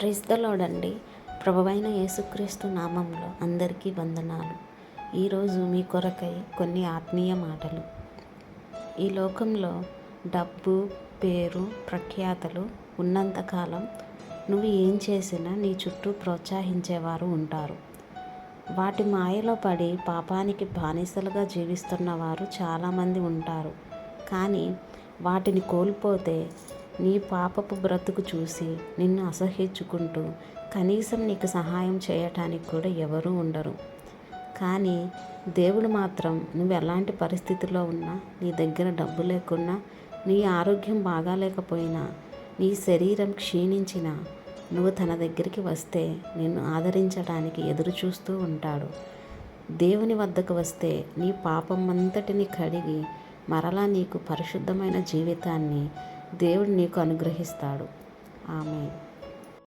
Praise the అండి. ప్రభువైన యేసుక్రీస్తు నామంలో అందరికీ వందనాలు. ఈరోజు మీ కొరకై కొన్ని ఆత్మీయ మాటలు. ఈ లోకంలో డబ్బు పేరు ప్రఖ్యాతలు ఉన్నంతకాలం నువ్వు ఏం చేసినా నీ చుట్టూ ప్రోత్సహించేవారు ఉంటారు. వాటి మాయలో పడి పాపానికి బానిసలుగా జీవిస్తున్న వారు చాలామంది ఉంటారు. కానీ వాటిని కోల్పోతే నీ పాపపు బ్రతుకు చూసి నిన్ను అసహ్యించుకుంటూ కనీసం నీకు సహాయం చేయటానికి కూడా ఎవరూ ఉండరు. కానీ దేవుడు మాత్రం నువ్వు ఎలాంటి పరిస్థితిలో ఉన్నా నీ దగ్గర డబ్బు లేకున్నా నీ ఆరోగ్యం బాగాలేకపోయినా నీ శరీరం క్షీణించినా నువ్వు తన దగ్గరికి వస్తే నిన్ను ఆదరించడానికి ఎదురు చూస్తూ ఉంటాడు. దేవుని వద్దకు వస్తే నీ పాపం అంతటిని కడిగి మరలా నీకు పరిశుద్ధమైన జీవితాన్ని దేవుడు నీకు అనుగ్రహిస్తాడు. ఆమె